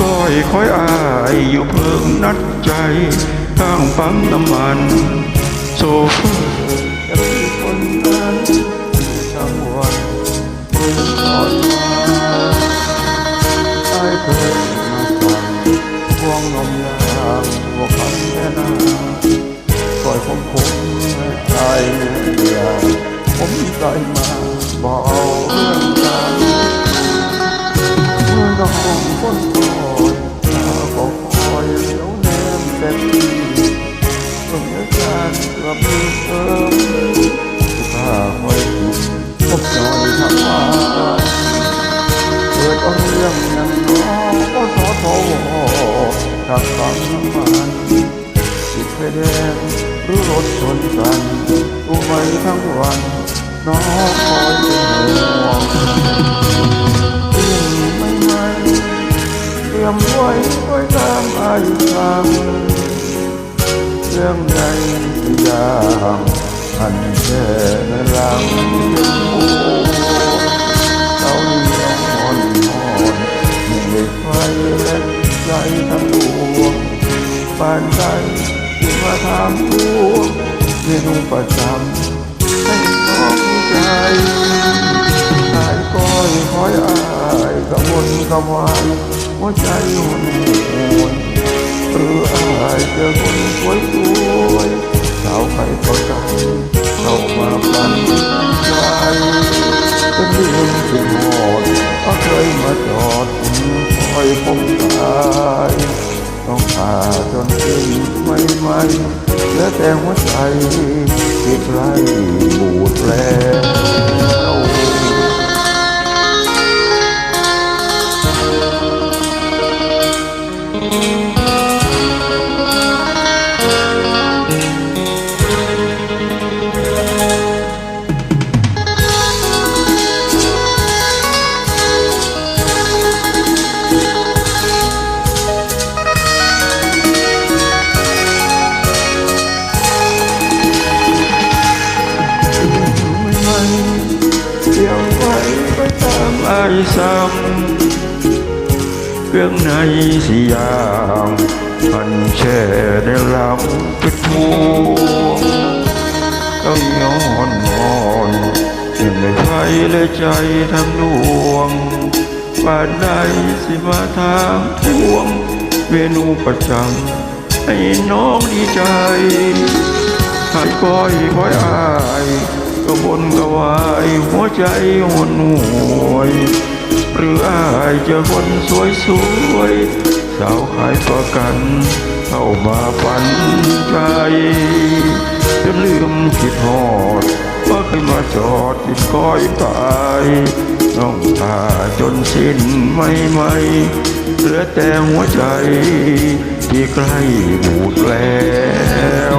ก้อยคอยอายอยู่เพิ่งนัดใจข้างปั๊มน้ำมัน โซเฟอร์จะมีคนนั้นทั้งวันตื่อนมาไอ้เคยมาสั่งพวงนมยางพวกคำแม่นาปล่อยผมคงไม่ใจเดียวผมใจมาบอกเรื่องกันเมื่อน้องคน ขับฟังน้ำมันติดไฟแดงรือรถชนกันรู้ไหมทั้งวันน้องคอยเป็นห่วงเรื่องไม่ไม่เตรียมไว้ไว้ตามอายุทางเรื่องใดอย่างอันแค่ในหลังเราานใจที่มาถามทวงเมนูประจำให้น้องใจหายก้อยคอยอายกระวนกระวายหัวใจหุ่นหวนหรืออายเจอคนสวยสวยสาวใครก็กันเข้ามาปันใจเป็นเรื่องที่หอดก็เคยมาจอดคอยพง เหลือแต่หัวใจที่ใกล้บูดแล้ว ไอ้ซ้ำเครื่องในสียางพันแช่ในลังปิดทวงต้องย้อนนอนยังไม่ไฟและใจทั้งดวงป่านใดสิมาทางทวงเมนูประจำให้น้องดีใจหายก้อยคอยอาย ก็บนกวายหัวใจหวนหวยหรืออายเจอคนสวยสวยๆสาวขายประกัน เข้ามาฝันใจจนลืมคิดหอดว่าเคยมาจอดติดก้อยตายน้องตาจนสิ้นไม่ไม่เหลือแต่หัวใจที่ใกล้บูดแล้ว